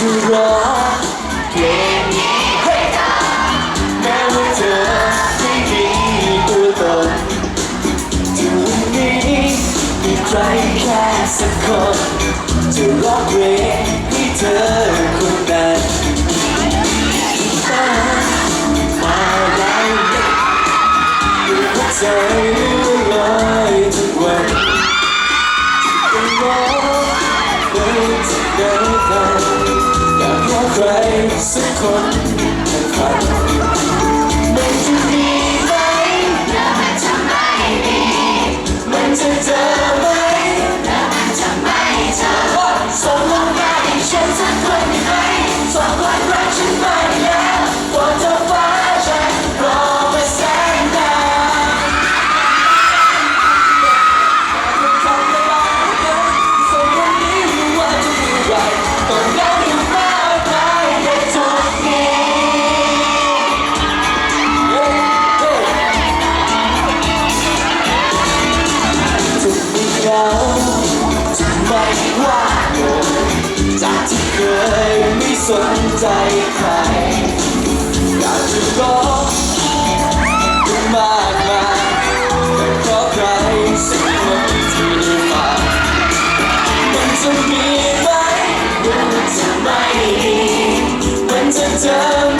จะร้องเพลงนี้ให้เธอแม้ว่าเธอไม่มีตัวตนอยู่นี้มีใครแค่สักคนจะร้องเพลงให้เธอคนนั้นมาแล้วอยู่หัวใจลอยทุกวันจะร้องเพลงที่เดินทางอ ให้ใครสักคน ไม่ว่าเลยจากที่เคยไม่สนใจใคร อยากจะร้องให้มากมายแต่ขอใครสักคนที่ได้ฟังมันจะมีไหมหรือมันจะไม่มีมันจะเจอ